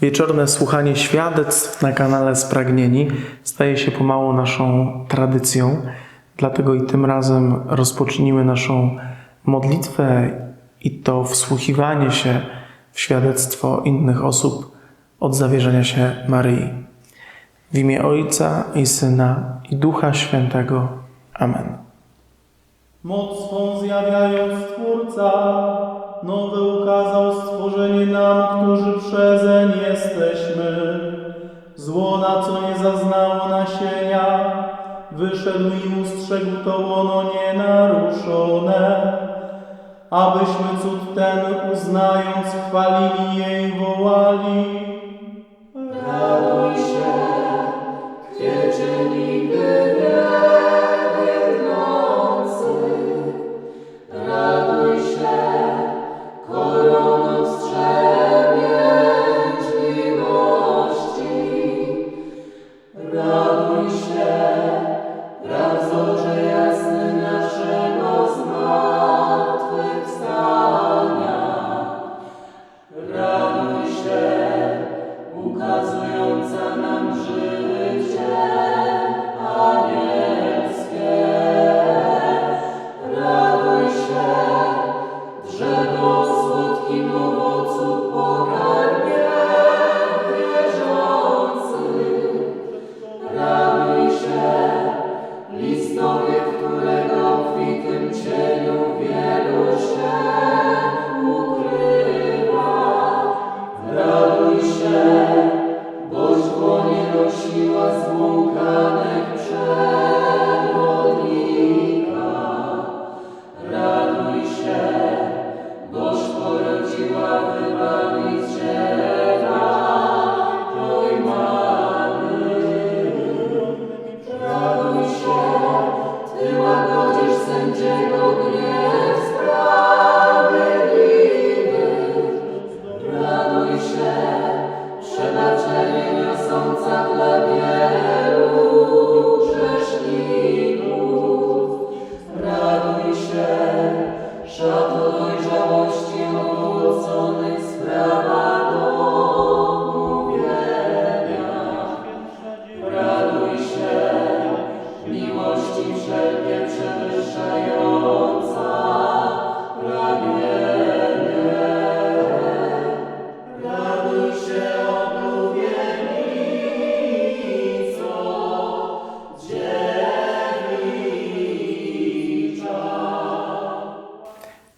Wieczorne słuchanie świadectw na kanale Spragnieni staje się pomału naszą tradycją, dlatego i tym razem rozpocznijmy naszą modlitwę i to wsłuchiwanie się w świadectwo innych osób od zawierzenia się Maryi. W imię Ojca i Syna i Ducha Świętego. Amen. Moc swą zjawiając Twórca, nowe ukazał stworzenie nam, którzy przezeń jesteśmy. Zło, na co nie zaznało nasienia, wyszedł i ustrzegł to łono nienaruszone. Abyśmy cud ten uznając chwalili jej wołali. Raduj się, kwiecie ukazująca nam życie anielskie. Raduj się, drzewo słodkim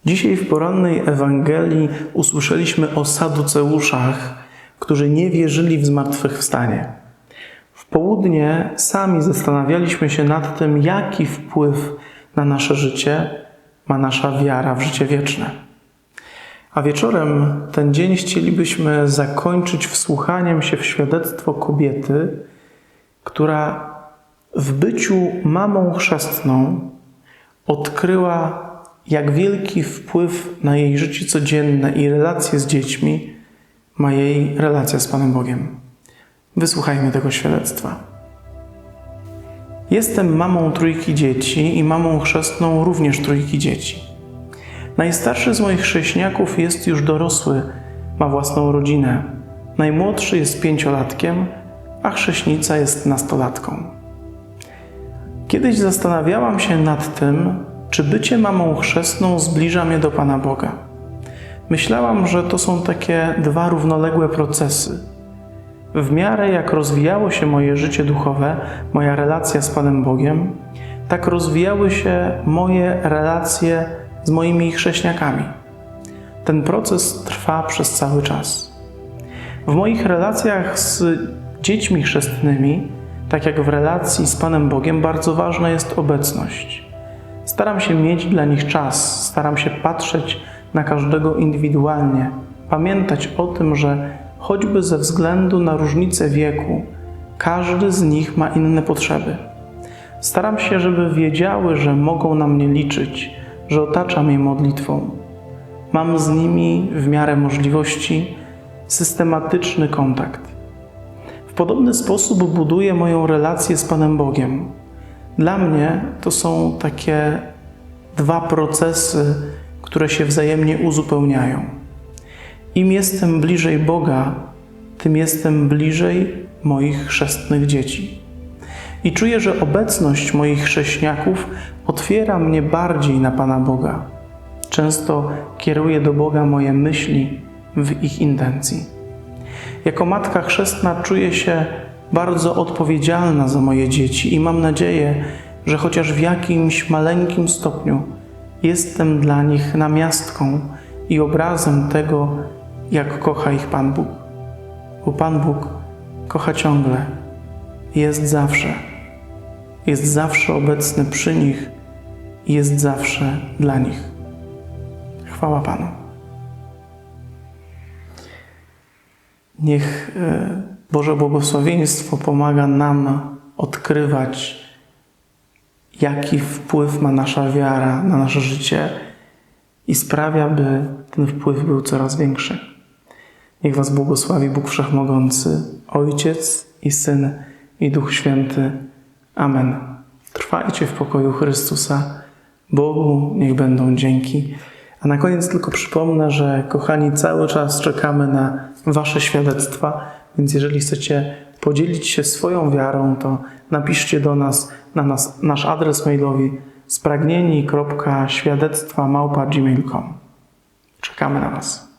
Dzisiaj w porannej Ewangelii usłyszeliśmy o saduceuszach, którzy nie wierzyli w zmartwychwstanie. W południe sami zastanawialiśmy się nad tym, jaki wpływ na nasze życie ma nasza wiara w życie wieczne. A wieczorem ten dzień chcielibyśmy zakończyć wsłuchaniem się w świadectwo kobiety, która w byciu mamą chrzestną odkryła, jak wielki wpływ na jej życie codzienne i relacje z dziećmi ma jej relacja z Panem Bogiem. Wysłuchajmy tego świadectwa. Jestem mamą trójki dzieci i mamą chrzestną również trójki dzieci. Najstarszy z moich chrześniaków jest już dorosły, ma własną rodzinę. Najmłodszy jest pięciolatkiem, a chrześnica jest nastolatką. Kiedyś zastanawiałam się nad tym, czy bycie mamą chrzestną zbliża mnie do Pana Boga. Myślałam, że to są takie dwa równoległe procesy. W miarę jak rozwijało się moje życie duchowe, moja relacja z Panem Bogiem, tak rozwijały się moje relacje z moimi chrześniakami. Ten proces trwa przez cały czas. W moich relacjach z dziećmi chrzestnymi, tak jak w relacji z Panem Bogiem, bardzo ważna jest obecność. Staram się mieć dla nich czas, staram się patrzeć na każdego indywidualnie, pamiętać o tym, że choćby ze względu na różnicę wieku, każdy z nich ma inne potrzeby. Staram się, żeby wiedziały, że mogą na mnie liczyć, że otaczam je modlitwą. Mam z nimi w miarę możliwości systematyczny kontakt. W podobny sposób buduję moją relację z Panem Bogiem. Dla mnie to są takie dwa procesy, które się wzajemnie uzupełniają. Im jestem bliżej Boga, tym jestem bliżej moich chrzestnych dzieci. I czuję, że obecność moich chrześniaków otwiera mnie bardziej na Pana Boga. Często kieruję do Boga moje myśli w ich intencji. Jako matka chrzestna czuję się bardzo odpowiedzialna za moje dzieci i mam nadzieję, że chociaż w jakimś maleńkim stopniu jestem dla nich namiastką i obrazem tego, jak kocha ich Pan Bóg. Bo Pan Bóg kocha ciągle, jest zawsze, jest zawsze obecny przy nich i jest zawsze dla nich. Chwała Panu. Niech e, Boże błogosławieństwo pomaga nam odkrywać, jaki wpływ ma nasza wiara na nasze życie i sprawia, by ten wpływ był coraz większy. Niech Was błogosławi Bóg Wszechmogący, Ojciec i Syn i Duch Święty. Amen. Trwajcie w pokoju Chrystusa. Bogu niech będą dzięki. A na koniec tylko przypomnę, że kochani, cały czas czekamy na Wasze świadectwa, więc jeżeli chcecie podzielić się swoją wiarą, to napiszcie do nas na nas, nasz adres mailowy spragnieni.świadectwa.gmail.com Czekamy na Was.